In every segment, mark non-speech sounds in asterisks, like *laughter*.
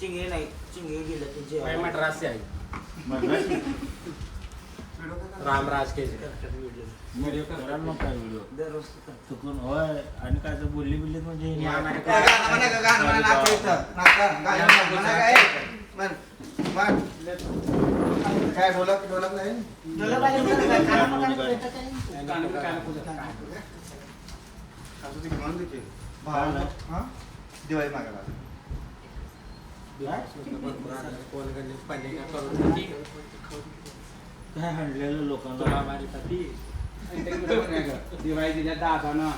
चिंगळे नाही चिंगळे गेले मैं तुझे मद्रास से आई मगाशी रामराज के व्हिडिओ करायला नको आहे व्हिडिओ दररोज चुकून होय आणि काय तर बोलली बिल्ली म्हणजे हिने या आम्हाला नाही. काय- गाणं म्हणा का, गाणं म्हणा, नाचा इथं. नाचा, गाणं म्हणा, म्हणा काय? म्हण, म्हण. काय ढोलक ढोलक नाही हा? दिवाळी मागायला काय हाणलेलं लोकांना दिवाळी दिल्या दादानं.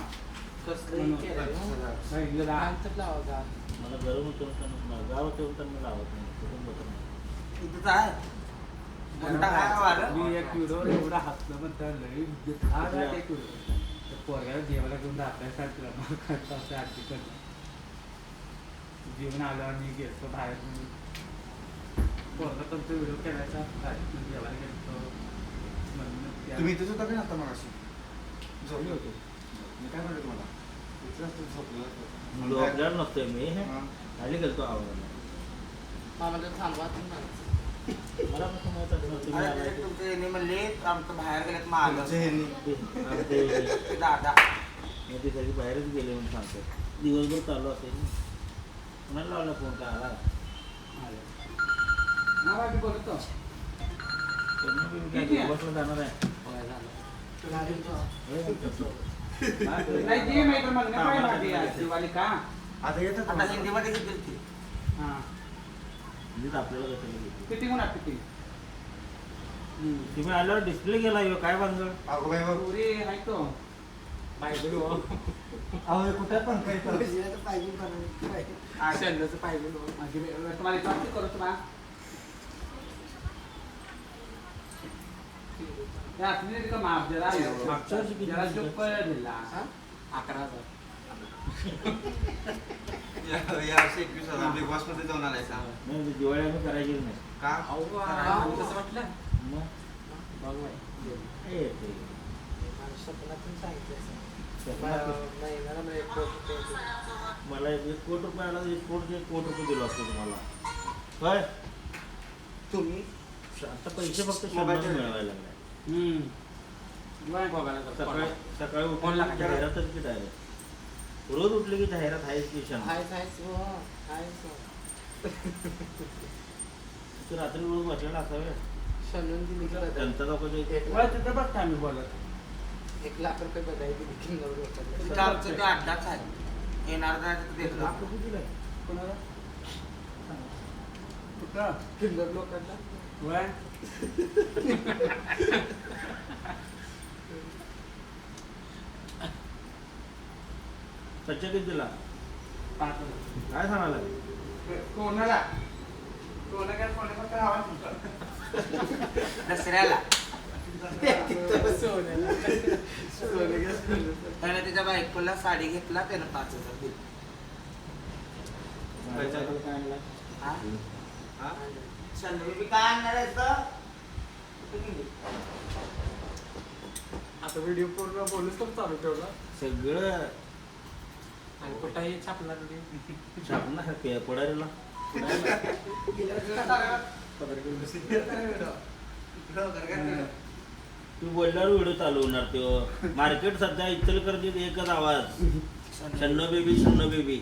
सांगितलं मला गरम होतं त्यांना गाव होतं त्यांना लावत नाही. मी एक एवढा लई हा पोरग्याला जेवायला घेऊन मग करता असं आरती करणं जेवण आलं आणि गेलो बाहेर मी पोरगा तुमचा व्हिडिओ केलायचा बाहेर जेवायला गेलो म्हणून त्या- तुम्ही इथेच होता का आता मगाशी? झोपले होते. मी काय म्हणलं तुम्हाला? इथेच असतं झोपलं होतं. मुलं नसतोय मी. हा. खाली गेलतो आवडायला? तुमचे म्हणले आमचं बाहेर गेलेत मागं. ते दादा. मग ते सगळी बाहेरच गेले म्हणून सांगतो दिवसभर चालू असेल ना कुणाला लावला फोन का आला आलं. हा बाकी बोलतो जाणार आहे नाही ते माहिती म्हणणं काय बाकी आहे? दिवाळी का आता येतात आता हिंदीमध्ये घेतील ती हा म्हणजे आपल्याला कसं किती गुण किती तुम्ही आल्यावर डिस्प्ले गेला काय भानगड अगो बाई आहे तो. अहो, हे. कुठं पण काही पण. माझी बे- तुम्हाला एक वाटते करू तुम्हाला त्या आतमध्ये तिथं माप जरा आहे. मागच्या वर्षी किती जरा दिवस? चुप दिला. अकरा हजार. या- या वर्षी एकवीस हजार. बिग बॉसमध्ये जाऊन आलाय सांग. नाही दिवाळी आम्ही करायचीच नाही. का? कसं वाटलं मग? काय येते? मला एक कोट रुपये आला तर एक कोट एक कोट रुपये दिलो असतो तुम्हाला. काय तुम्ही? आता पैसे फक्त मोबाईल शंभर. मिळवायला लागले. सकाळी सकाळी उठून. जाहिरातच की डायरेक्ट रोज उठले की जाहिरात आहेच की शंभर? तू रात्री रोज बसलेला असावे जनता वळ तिथं बघता आम्ही बोलत एक लाख रुपये बघायची बुकिंग तुमचा आमचं तो अड्डाच आहे. येणार नाही तर दिले कोणाला? कुठं? किंमत लोकांना. वळ सच्चा किती दिला? पाच हजार. काय सांगायला? कोणाला? कोणा काय हवा तुमचा? दसऱ्याला. त्याने त्याच्या बायकोला साडी घेतला त्यानं पाच हजार दिले. हा? हा? शंभर रुपये काय आणणार आहेस तर? कुठे गेली? आता व्हिडिओ पूर्ण बोलूच तर चालू ठेवला. सगळं. आणि कुठंही छापणार नाही. छापणार पे- पुढारीला *laughs* तू बोलल्यावर व्हिडिओ चालू होणार तो. मार्केट सध्या इचलकरंजीत एकच आवाज. शन्नो बेबी शन्नो बेबी.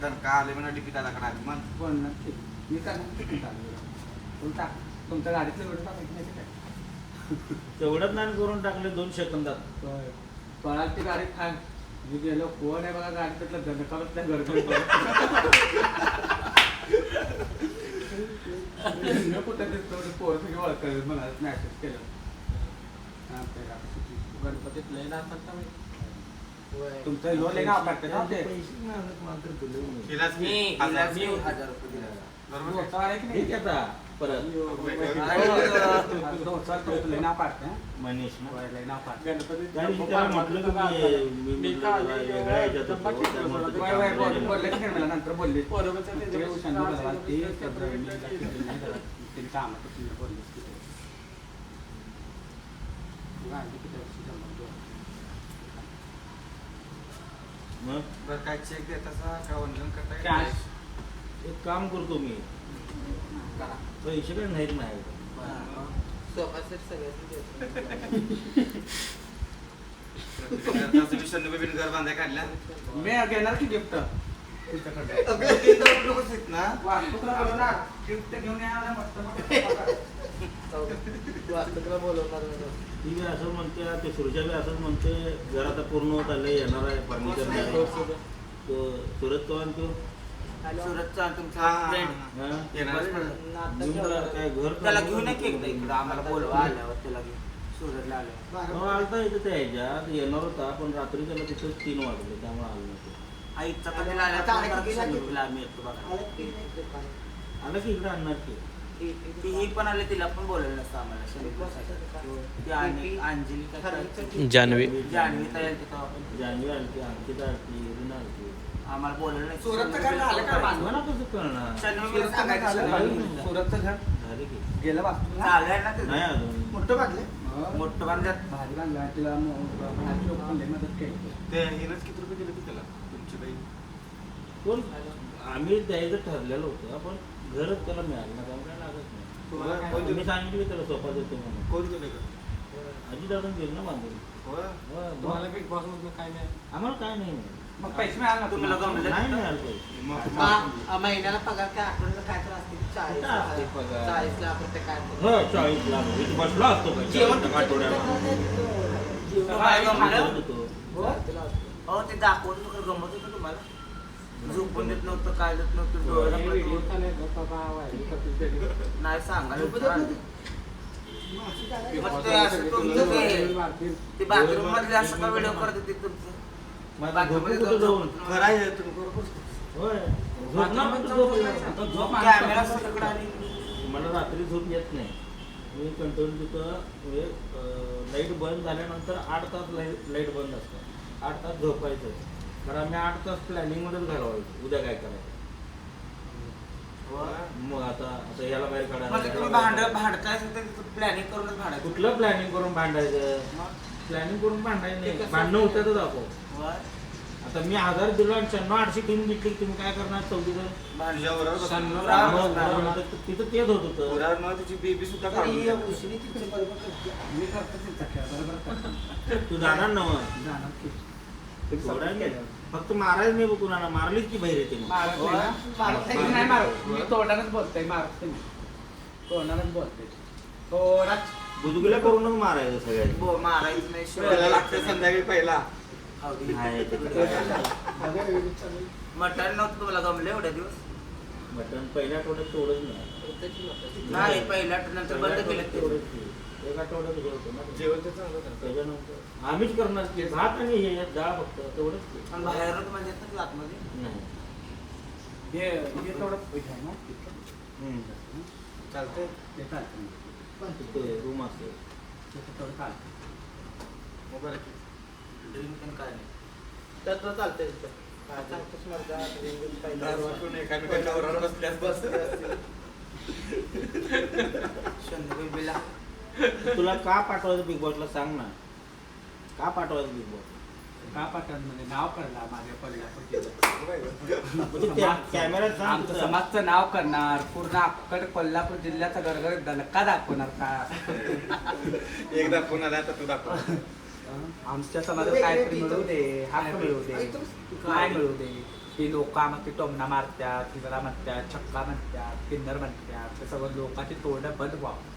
दणका आले म्हणा नक्की मी का नक्की चालू तुमचा तुमच्या गाडीतलं व्हिडिओ टाकायची नाही काय तेवढंच नाही करून टाकले दोन सेकंदात पळाची गाडी खान मी गेलो कोण आहे बघा गाडी त्यातलं दणकावत त्या गरगड कुठं दिसतो पोर सगळी ओळखायला मला मॅसेज केलं हा. गणपतीत लय नाचतात का माहिती? तुमचं ना ना ते? मी हिलाच मी- मी हजार रुपये दिले बरोबर आहे? आहे की नाही? ठीक आहे आता हं? मनीष नंतर बोलले. मग काय चेक का ऑनलाईन एक काम करतो मी. पैसे काय नाहीत नवीन घर बांधाय काढल्या मी घेणार की गिफ्ट ते घेऊन ती बी असं म्हणते ते सुरजा बी असंच म्हणते घर आता पूर्ण होत आले येणार आहे फर्निचर तो सुरत चव्हाण तो. सुरतचा तुमचा फ्रेंड त्याला काय घर त्याला घेऊन ये की एकदा इकडं. आम्हाला बोलवा आल्यावर त्याला घेऊन. सुरतला आल्यावर. हो, आलता इथं त्या ह्याच्यात येणार होता पण रात्री त्याला तिथं तीन वाजले त्यामुळे आलो नव्हतो. आईचा कधीला आल्यावर आम्ही येतो बघा. आलं की इकडे आणणार की? ती ही पण आली तिला पण बोलायला नसतं आम्हाला शनिवारसाठी. ती आणि अंजली काय जानवी जान्हवी. तयार तिथं. जान्हवी आलती अंकिता इरिना आलती. आम्हाला बोलायला नाही. सुरतचं काय झालं का बांधून? मला कसं कळणार. शनिवारी सुरतचं झालं? घर. झाले की. गेलं वास्तूला चालू आहे ना ते. नाही अजून. मोठं बांधले मोठं बांधल्यात भारी बांधला तिला बाहेरचे लोक पण लई मदत केली. ते हिनच किती रुपये दिले होते त्याला तुमची बाई? कोण? आम्ही द्यायचं ठरलेलं होतं पण घरच त्याला मिळालं ना त्यामुळे काय लागत नाही. तुम्हाला कोण मी दिलं? सांगितलं की त्याला सोफा देतो म्हणून. कोण दिले का अजित दादा गेलं ना बांधून. होय. हो, तुम्हाला मग? बिग बॉस मधून काय नाही आम्हाला काय नाही मग पैसे मिळाले ना तुम्हाला गमलं नाही मिळालं पैसे. महिन्याला पगार काय? आठवड्याला काय तर असते. चाळीस कुठं असते पगार? चाळीस लाख रुपये काय तर. हो चाळीस लाख इथं बसला असतो का? जेवण चाळीस आठवड्याला. तुम्हाला गमलं होतो. हो? ते दाखवून तुला गमत होतं तुम्हाला? झोपून देत नव्हतं काय देत नव्हतं डोळ्याला हे पडत. नाही सांगायला. मग ते. असं तुमचं ते मारतील. ते बाथरूम मधले असं का व्हिडिओ करत होते तुमचं? झोपू मध्ये कुठं जाऊन? तुम्ही होय. झोपणार कुठं झोप झोप कॅमेरा सगळं आणि मला रात्री झोप येत नाही. मी कंटिन्यू तिथं म्हणजे लाइट बंद झाल्यानंतर आठ तास लाइट लाइट बंद असतं. आठ तास झोपायचं. तर आम्ही आठ तास प्लॅनिंगमध्येच घालवायचं. उद्या काय करायचं? मग आता आता याला बाहेर म्हणजे तुम्ही काढायला भांड भांडताय प्लॅनिंग करूनच भांडायचं. कुठलं प्लॅनिंग करून भांडायचं? प्लॅनिंग करून भांडायचं नाही. भांडणं होत्यातच आपण वर आता मी हजार दिलो आणि शहाण्णव आठशे टीम घेतली तुम्ही काय करणार? चौथी जण. शहाण्णव तिथं तेच होत होतं. न बेबी सुद्धा तरी काढून तू जाणार नव की. फक्त मारायच नाही बघून आणा मारलीच की बाहेर येते मग. मारत नाही ना? मारत नाही. मी नाही मारत? मी तोंडानच बोलतोय मारत नाही तोंडानच बोलतोय. तोंडात गुदगुल्या करूनच मारायचं सगळ्यांनी बो मारायचं नाही लागते संध्याकाळी पहिला ते. मटण नव्हतं तुम्हाला गमले एवढ्या दिवस मटण पहिल्या आठवड्यात तेवढंच नाही. नाही पहिल्या नंतर बंद पहिल्या केलं आठवड्यात ते. एक आठवड्यात हे होतं ना जेवण तर चांगलं. त्याच्यानंतर आम्हीच करणार की भात आणि हे डाळ फक्त तेवढंच. आणि बाहेर म्हणजे आतमध्ये नाही हे हे आहे ना. चालतंय ते चालतं पण तिथे रूम असते त्याचं तेवढं चालतं मग बरं की. ड्रिंक पण काय नाही त्यात तर चालतंय. काय चालतंच मर्दा, पाहिजे. एकामेकांच्या बसल्यास बस तुला का पाठवायचं बिग बॉसला सांग ना का पाठवायचं बिग बॉस का म्हणजे नाव करणार माझ्या कोल्हापूर म्हणजे आमचं. समाजचं नाव करणार पूर्ण अक्कड कोल्हापूर जिल्ह्याचा गरगर दणका दाखवणार का? एकदा पुन्हा आता तू दाखव. आमच्या समाजात काहीतरी मिळू दे हक्क मिळू दे काय मिळू दे? ही लोक आम्हाला टोमना मारतात हिजडा म्हणतात छक्का म्हणतात किन्नर म्हणतात ते सगळं लोकांची तोंड बंद व्हावं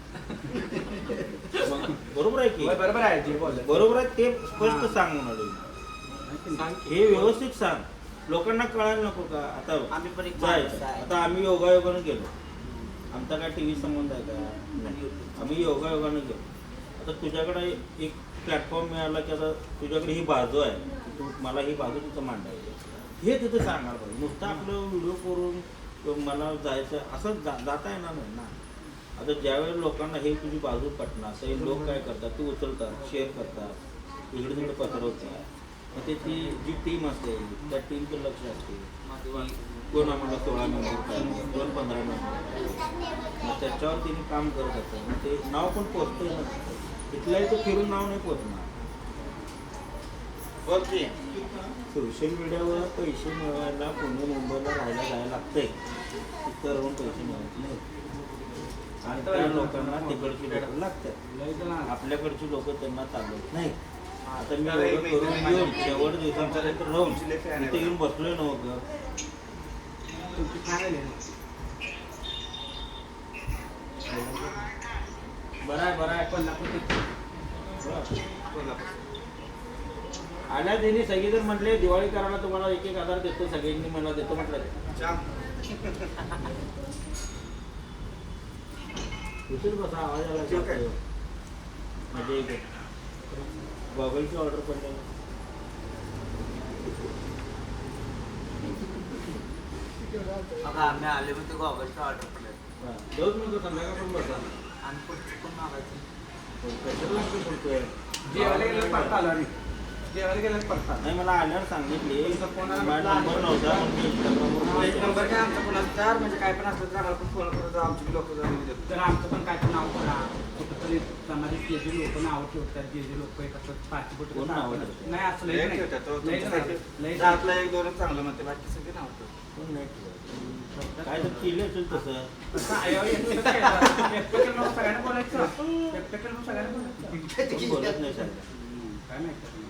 बरोबर आहे की? बरोबर आहे जे बोलले. बरोबर आहे ते स्पष्ट सांग म्हणाले सांग की. हे व्यवस्थित सांग. लोकांना कळायला नको का? आता आम्ही पण एक जाय. माणूस आहे. आता आम्ही योगायोगानं गेलो. आमचा काय टीव्ही संबंध आहे का? नाही. आम्ही योगायोगानं गेलो. आता तुझ्याकडे एक प्लॅटफॉर्म मिळाला की आता तुझ्याकडे ही बाजू आहे. तू मला ही बाजू तिथं मांडायची हे तिथं सांगायला पाहिजे नुसतं आपलं व्हिडिओ करून किंवा मला जायचं असं जा जाता येणार नाही ना. आता ज्यावेळेस लोकांना हे तुझी बाजू पटणार ते लोक काय करतात? ते उचलतात शेअर करतात. इकडे तिकडे पसरवतात. मग त्याची जी टीम असते त्या टीमचं लक्ष असते. की कोण आम्हाला सोळा मेंबर पाहिजे कोण पंधरा मेंबर मग त्याच्यावर तिने काम करत असतात मग ते नाव पण पोचतंय ना. तिथल्याही तो फिरून नाव नाही पोचणार. की सोशल मीडियावर पैसे मिळवायला पुणे मुंबईला राहायला जायला लागतंय. तिथं राहून पैसे मिळत नाही आणि त्या लोकांना तिकडची लोक लागतात. आपल्याकडची लोक त्यांना चालत नाही आता मी एवढं एक करून येऊन शेवट दिवसांपर्यंत राहून तुमची fan आहे इथे येऊन बसलोय ना मग. तुमची फॅमिली. बरं आहे बरं आहे. कोल्हापूर आल्या त्यांनी सगळेजण म्हटले दिवाळी करायला तुम्हाला एक एक आधार देतो सगळ्यांनी मला देतो म्हटलं. इथेच बसा आवाज आला ठीक आहे. म्हणजे एक गॉगलची ऑर्डर पडली मग आम्ही आले मग ते गॉगलचं ऑर्डर म्हणतो संध्याकाळ पण बसा. आणि पुढचं पण मागायचं. कशाला लागतो बोलतोय? जेवायला गेलं परत आलो आणि जेवायला गेलं परत. आलो. नाही मला आल्यावर सांगितले. माझा म्हटलं नंबर नव्हता म्हणून एक नंबर. काय आमचा कोणाला चार म्हणजे काय पण असलं तर आम्हाला पण फोन करतो आमची लोक जाऊन तर आमचं पण काय नाव करा. कुठंतरी समाजात जे जे लोक नाव ठेवतात जे जे लोक एक असं पार्टी पुटी कोण नावं ठेवतात? नाही असं लय लय नाही. एक दोनच चांगलं म्हणते बाकी सगळे नाव ठेवतात. नाही. काय तर केले असेल तसं. सगळ्यांना बोलायचं. सगळ्यांना बोलायचं. नाही काय माहिती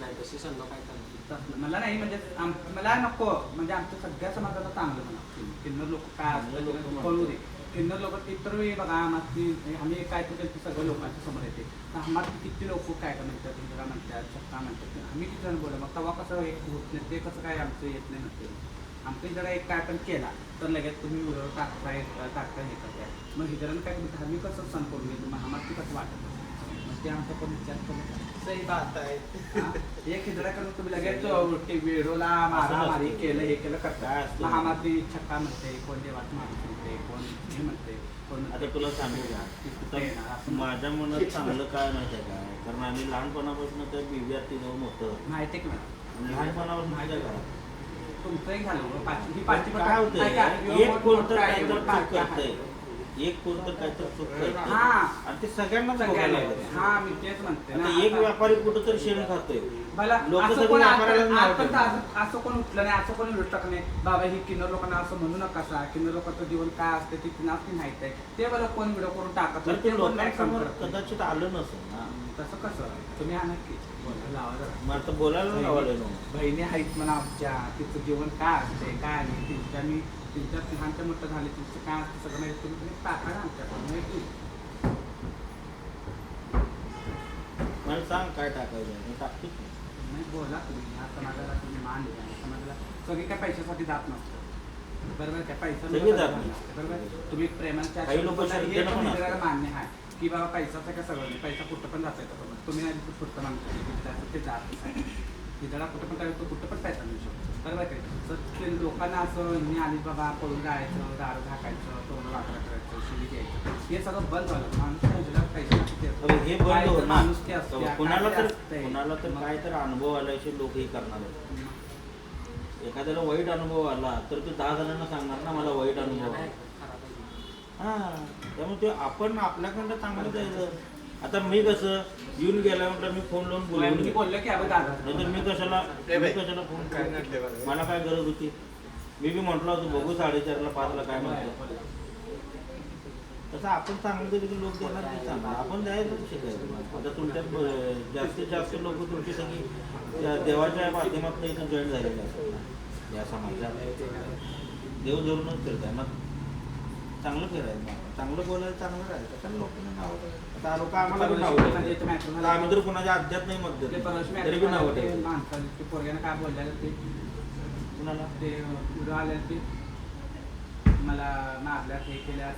नाही तशी संध्या काय करणार? तसं- मला नाही म्हणजे आम- मला नको. म्हणजे आमच्या सगळ्या समाजाला चांगलं म्हणा. किन्नर लोक काय किन्नर लोकं असतं म्हणतात. कळू दे किन्नर लोक इतर वेळी बघा आम्हाला आम्ही काय तर ते सगळं लोकांच्या समोर येते. तर आम्हाला किती लोक काय काय म्हणतात इंदिरा म्हणतात सत्ता म्हणतात आम्ही किती जण बोला मग तेव्हा कसं एक होत नाही ते कसं काय आमचं येत नाही नसते आमचं जरा एक काय पण केला तर लगेच तुम्ही व्हिडिओ टाकताय टाकता हे करताय मग हे जरा काय आम्ही कसं सण करून घेतो मग आम्हाला ते कसं वाटत? मग ते आमचा पण विचार करून सही बात आहे? एक करून तुम्ही लगेच मारामारी केलं हे केलं काय करता? महामाती छक्का म्हणते कोण देवाची माणूस म्हणते कोण हे म्हणते कोण आता तुला सांगू माझ्या मनात चांगलं काय माहिती आहे काय? कारण आम्ही लहानपणापासून त्या बिव्याती जाऊन होतं. माहिती आहे की? लहानपणापासून माहिती आहे का? तुमचंही झालं हो, पाचवी पाचवी काय यो एक मोठ- कोण तर मोठं आहे, काहीतरी मोठं आहे. चूक करतंय. एक कोण तर काहीतरी चूक करतंय हा. आणि ते सगळ्यांनाच लागतं. हा मी तेच म्हणते ना. आता एक व्यापारी कुठं तरी शेण खातोय. मला लोकं असं सगळी कोण. असं- असं उठलं नाही असं कोणी उलटक नाही? बाबा ही किन्नर लोकांना असं म्हणू नका सा. किन्नर लोकांचं जीवन काय असते ते त्यांना ती माहीत आहे ते मला कोण व्हिडिओ करून टाकत तर नाही, ते ते कोण नाही लोकांसमोर करत. कदाचित आलं नसेल ना? तसं कसं? तुम्ही आणा की. आता बोलायला बहिणी आहेत म्हणा आमच्या तिचं जीवन काय असते काय नाही त्यांच्या मी त्यांच्या लहानच्या मोठं झाले त्यांचं काय असतं सगळं माहिती तुम्ही तुम्ही टाका ना आमच्याकडून माहिती मला सांग काय टाकायचं मी टाकतो. नाही बोला तुम्ही या समाजाला तुम्ही मान द्या समाजाला सगळे काय पैशासाठी जात नसतं बरोबर त्या पैसा. बरोबर तुम्ही प्रेमाच्या. मान्य आहे की बाबा पैसाचं काय सगळं नाही. पैसा कुठं पण जाता येतो बरोबर तुम्ही नाही कुठं मागतो? ते जात तिथला कुठं पण काय होतं कुठं पण पैसा मिळू शकतो. बरोबर काय तर ते लोकांना असं मी आली बाबा पळून जायचं दारू झाकायचं तोंड वाकडं करायचं शिवी द्यायचं हे सगळं बंद झालं. माणूस पैशाला पैसा हे बंद तर होणार. माणुसकी असते, कुणाला ते तर. कुणाला तर काय तर अनुभव आल्याचे लोक हे करणार आहेत. एखाद्याला वाईट अनुभव आला तर ते दहा जणांना सांगणार ना मला वाईट अनुभव आला हा त्यामुळे ते आपण आपल्याकडनं चांगलं द्यायचं आता मी कसं येऊन गेला म्हटलं मी फोन लावून बोलवून मी. बोललो की अबे दादा. नाहीतर मी कशाला मी कशाला फोन करू? मला काय गरज होती? मी बी म्हटलं होतं बघू साडेचारला पाचला काय म्हणतो. तसं आपण चांगलं तरी की लोक देणार ते चांगलं. आपण द्यायचं शिकायचं. आता तुमच्यात ब- जास्तीत जास्त लोक तुमची सगळी त्या देवाच्या माध्यमातून इथं जॉईन झालेले असतात. ना, या समाजात. देव धरूनच फिरताय. मग चांगलं फिरायचं. चांगलं बोलायचं चांगलं राहायचं. कशाला लोकांना नाव आता लोक आम्हाला पण म्हणजे आम्ही तर कुणाच्या अध्यात नाही मत ते देत तरी बी नाव ते ठेवतो माणसाने ते पोरग्यानं काय बोललेलं ते? कुणाला? ते व्हिडिओ आले ते. मला मारल्यात हे त्या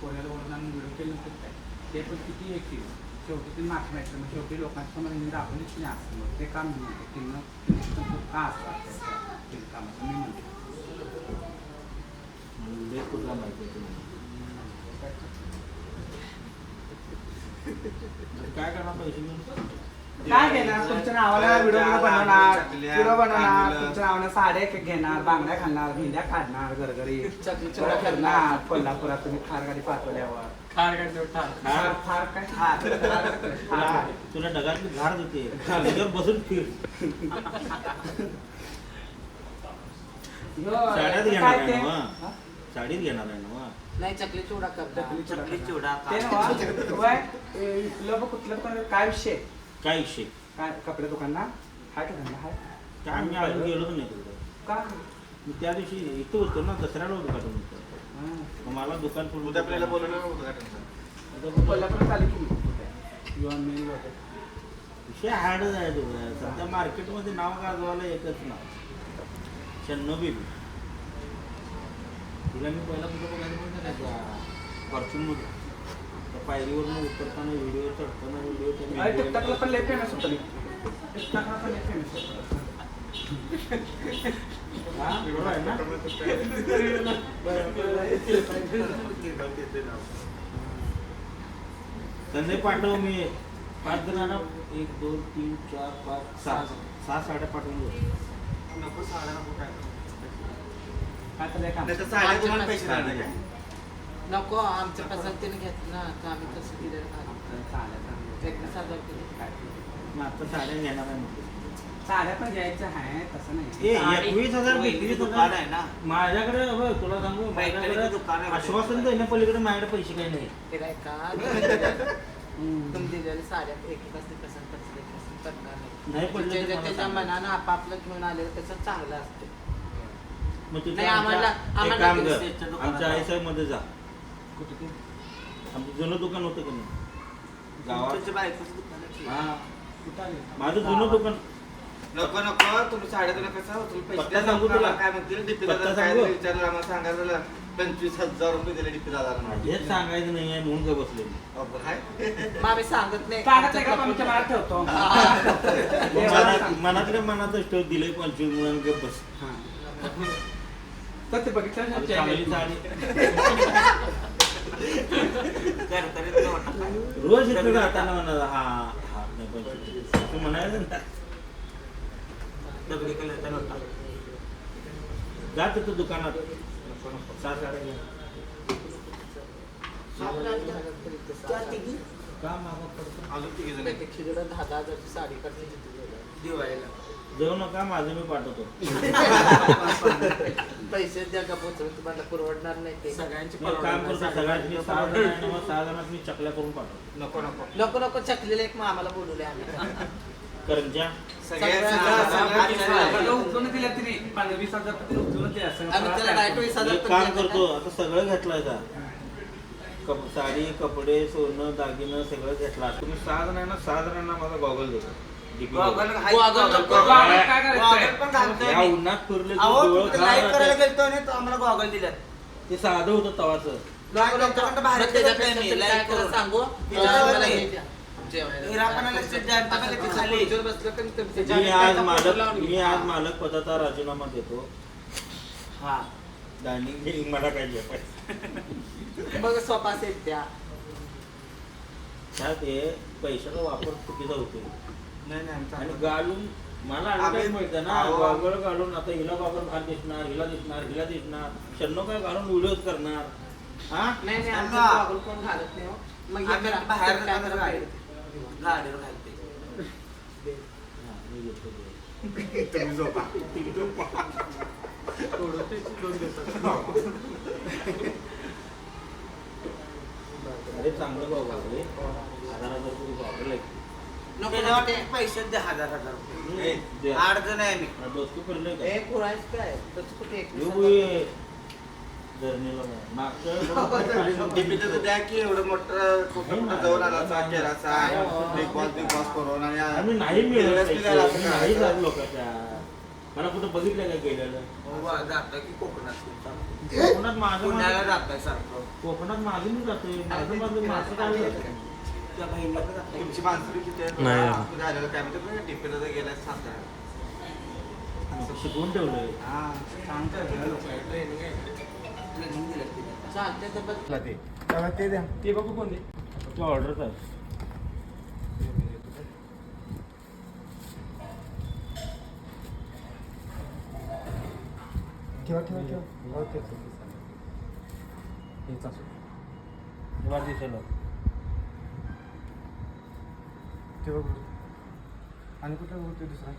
पोरग्याला ओरडून आम्ही व्हिडिओ केले नसते काय? ते पण किती हे केलं? शेवटी ते माफी माहिती मग शेवटी लोकांच्या समोर हिंदी दाखवलीच नाही असं. मग ते काम नाही. होतं किंवा का असतं ते कामाचं मी म्हणते लेख कुठला माहिती आहे तुम्हाला काय करणार पैसे घेऊन? काय घेणार? तुमच्या नावाला व्हिडिओ बनवणार व्हिडिओ बनवणार तुमच्या नावाला साड्या घेणार बांगड्या घालणार भेंड्या काढणार घरघरी करणार. कोल्हापुरात तुम्ही खारगाडी पाठवल्यावर. ठार काय तो ठार ठार. ठार काय? तुला तुला ढगातली झाड देते. बसून फिर. *laughs* साड्यात घेणार ते? ना? साडीत घेणार आहे ना वा? नाही चकली चिवडा करता चकली चिवडा ते काय? नव्ह, वय, ए, इथलं बघ कुठलं पण काय विषय? काय विषय? काय कपडे दुकान ना हाय का धंदा? हाय? काय मी अजून गेलोच नाही तिकडे का? मी त्या दिवशी इथं होतो ना दसऱ्याला होतो का तुम्ही? हा. मग मला दुकान सोडून उद्या आपल्याला बोलवलं ना उद्घाटनाचं. आता कोल्हापूरला चालू की. विषय हार्डच आहे तुझं सध्या मार्केटमध्ये नाव गाजवायला एकच नाव. शन्नो बेबी तिला मी पहिला कुठं बघायला म्हणतो ना त्या फॉर्च्यूनमध्ये. त्या पायरीवरून उतरताना व्हिडिओ चढताना व्हिडिओ अरे टिकटॉकला पण लय फेमस होतं टिकटॉकला पण लय फेमस होतं. हा? बरोबर आहे ना? संजय पाठव मी. पाच जणांना एक दोन तीन चार पाच सहा. सहा साड्या पाठवून देऊ. नको साड्या नको काय काय चाललंय काम नाही तर साड्या तुम्हाला पैसे देणार काय नको आमच्या पसंतीने घेतलं ना तर आम्ही तसं दिलेलं खाली चालेल चालेल. एकवीस हजार दिले काय? मग आता साड्या घेणार आहे म्हटलं. साड्या पण घ्यायचं आहे तसं नाही ए साडी- एकवीस हजार वहिनीचं एकवीस दुकान आहे ना माझ्याकडे होय तुला सांगू बायकाचं दुकान आहे. माझ्याकडे आश्वासन देण्या पलीकडे माझ्याकडे पैसे काही नाही का हम्म. तुम्ही दिलेल्या साड्या एक असते पसंत असते पसंत करणार नाही नाही पडलं तर ज्याच्या मला त्याच्या सांग. मनानं आपापलं घेऊन आलेलं त्याचं चांगलं असते मग तिथं नाही, आमच्या- आम्हाला- एक आम्हाला काम कर. किरसेटच्या दुकानात आमच्या जा. आईसाहेबमध्ये जा? आमचं जुनं दुकान होतं का नाही? गावात? तुमच्या बायकोचं दुकान आहे. की? हा. कुठं आले? माझं जुनं दुकान. नको नको. तुम्ही तुला कसं? तुम्ही पत्ता सांगू तुला? काय म्हणतील? डीपी पत्ता दादा काय सांगू? विचारलं आम्हाला? सांगायला झालं. पंचवीस हजार रुपये दिले डीपी दादा हेच सांगायचं नाही आहे. म्हणून का बसले मी. मग आम्ही *laughs* सांगत नाही. सांगत नाही का आमच्या मनात ठेवतो. मनात- मनातल्या मनातच ठेव. दिले पंचवीस गप बस. हा. तर ते बघितलं? रोज इथं जाताना म्हणा हा हा कलरच्या नोटा जात होतं दुकानात का मागं पडतं? अजून तिघी जण. प्रत्येक दहा दहा हजारची साडी गेलं. दिवाळीला जेवू नका माझं मी पाठवतो. *laughs* पैसे द्या का पोचवून तुम्हाला परवडणार नाही ते. सगळ्यांची काम करतो सगळ्यांनी सहा जण आहे ना मग सहा जणात मी चकल्या करून पाठवतो. नको नको. नको नको चकलेलं एक मग आम्हाला बोलवले आम्ही उचलून पंधरा वीस हजार रुपये उचलून दिलं सगळं आम्ही त्याला डायरेक्ट वीस हजार एक पण काम करतो. आता सगळं कप साडी कपडे सोनं दागिनं सगळं घेतलं. तुम्ही सहा जणांना सहा जणांना माझा गॉगल देतो. गॉगल हाय, गॉगल गॉगल नको. पण- गॉगल काय करायचं? गॉगल पण घालतोय या मी. उन्हात फिरले की अहो डोळं तिथे घाण लाईव्ह करायला राहतात. गेलतो आणि तो आम्हाला गॉगल दिल्यात ते साधं होतं तवाचं बाहेर मग काय लाईव्ह. सांगू नाही. हे ते त्या खाली-. खुर्चीवर बसलं का तुमच्या मी आज मालक मी. आज मालक पदाचा राजीनामा देतो हा डायनिंग बिनिंग मला काय जेवायचं मग सोफा सेट द्या त्यात हे पैशाचा वापर चुकीचा होतो नाही नाही आमचं- आणि घालून मला अडचण मिळतं ना अहो. गॉगल घालून आता हिला गॉगल घाल दिसणार हिला दिसणार हिला दिसणार शन्नो काय घालून व्हिडिओज करणार हा नाही नाही सांगा. आमचं गॉगल कोण घालत नाही हो. मग हे आम्ही करा, बाहेर काय जाताना करा गाडी- पाहिजे. गाडीवर घालते हा, मी घेतो ते. तुम्ही झोपा. अरे चांगलं गॉगल आहे हजार हजार रुपये गॉगल आहे नको ते. पैसे हजार हजार रुपये. आठ जण आहे मी. मला दोस्ती पडले का? हे काय? तसं कुठे. धरणीला डीपीचं *laughs* तर द्या की एवढं मोठं कुठं कुठं जाऊन आला असा केराचा बिग बॉस बिग बॉस करून आणि आम्ही नाही मिळत पैसे. जात लोकांच्या. मला कुठं बघितलं काय गेलेलं? हो, जातोय की कोकणात कोकणात माझं पुण्याला माझं- जातोय सारखं. कोकणात माझं मी जातोय. माझं माझं माझं काय जातं? तुमची माणसं बी किती आहेत? नाही. आपण झालेलं काय म्हणतात गेलाय सांगता शिकवून ठेवलंय. हा, सांगतोय लोक. ट्रेनिंग दिलं तिने चालतंय तर बघ. ते. तेव्हा ते द्या. ते बघू कोण दे. तू ऑर्डर आहे ठेवा ठेवा ठेवा. हेच असू तेव्हा दिसेल ते बघ. आणि कुठं बघतो दुसरा?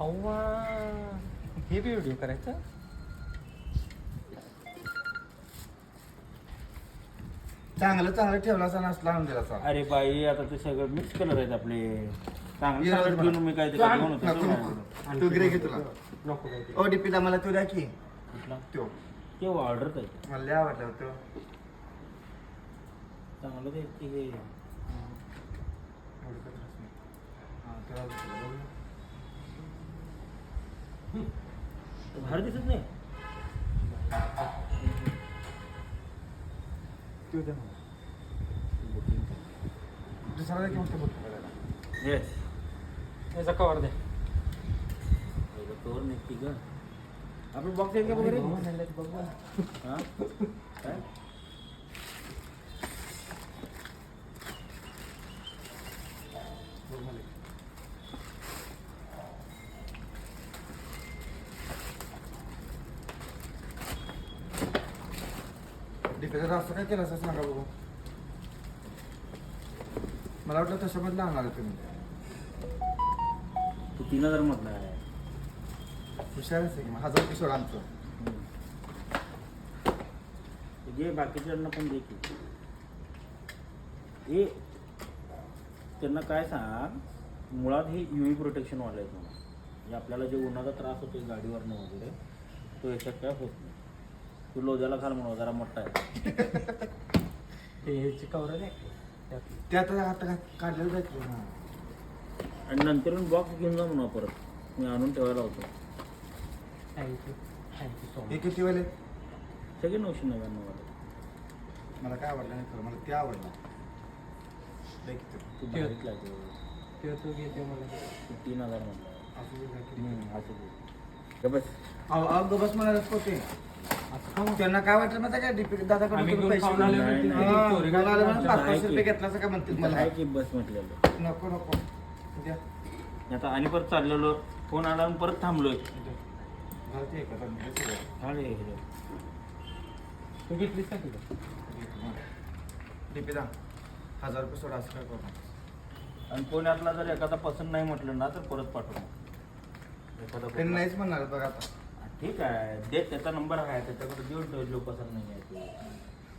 अव्वा हे बी व्हिडिओ करायचा? चांगलं चांगलं ठेवला असं नसला आणून दिला. अरे बाई आता ते सगळं मिक्स कलर आहेत आपले. चांगलं चांगलं घेऊन मी काय ते घेऊन होतो नको, नको. तू गिरे घे तुला. नको. ओ डीपीला मला तू द्या की. कुठला? तो ते ऑर्डर आहे मला लय आवडलं होतं. चांगलं ते ते हे एवढं काही नाही. हा. बाहेर दिसत नाही? तो की ते. येस याचा कवर द्या कवर नक्की ग आपण बॉक्स आहेत का वगैरे बघू हा काय केला असं सांगा बघू? मला वाटलं तशामधलं आणणार तुम्ही. तू तीन हजार मधला आहे हुशारच आहे की मग हजार रुपये सोडा आमचं. जे बाकीच्यांना पण दे की. हे त्यांना काय सांग मुळात हे यू व्ही प्रोटेक्शन वाले आहेत म्हणून. म्हणजे आपल्याला जे उन्हाचा त्रास होतो गाडीवरनं वगैरे तो याच्यात काय होत नाही. तू लोजाला खाल म्हणून जरा मोठा आहे. ते ह्याची कवर द्या त्यात ते आता काढलेलं जायचं हां आणि नंतर बॉक्स घेऊन जा म्हणून परत. मी आणून ठेवायला होतो thank you thank you so हे मच किती वाले? सगळे नऊशे नव्याण्णव वाले. मला काय आवडलं नाही खरं मला ते आवडलं. लय किती. तू ते- भारीतला आहे तो. ते तू घेते मला. तू तीन हजार म्हणला. असं काय किती. असं बस. अहो अहो, होते. खाऊ. त्यांना काय वाटलं माहिती का? डीपी दादाकडे आम्ही तुम्ही घेऊन पैसे खाऊन आलो दिले. म्हणतील, म्हणतील, हां, चोरी घेऊन आले म्हणून आमच्या पाच आहे पाचशे रुपये की- घेतला असं का म्हणतील इथं मला? आहे की बस म्हटलेलं? नको नको. द्या आता आणि परत चाललेलो फोन आला आणि परत थांबलोय. हे सगळं. अरे हे. तू घेतलीस का तुझं डीपी दा हजार रुपये सोडा असं काय. आणि पुण्यातला जर एखादा पसंत नाही म्हटलं ना तर परत पाठवू. एखादा त्यांनी नाहीच म्हणणार बघ आता. ठीक आहे. दे त्याचा नंबर आहे त्याच्याकडे देऊन ठेव जो पसंत नाही आहे ते.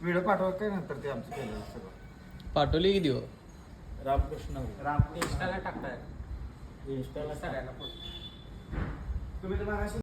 व्हिडिओ पाठवा काय नंतर ते आमचं केलं सगळं? पाठवली की देऊ? रामकृष्ण. राम इंस्टाला टाकताय. इंस्टाला सगळ्यांना तुम्ही तर मागाशी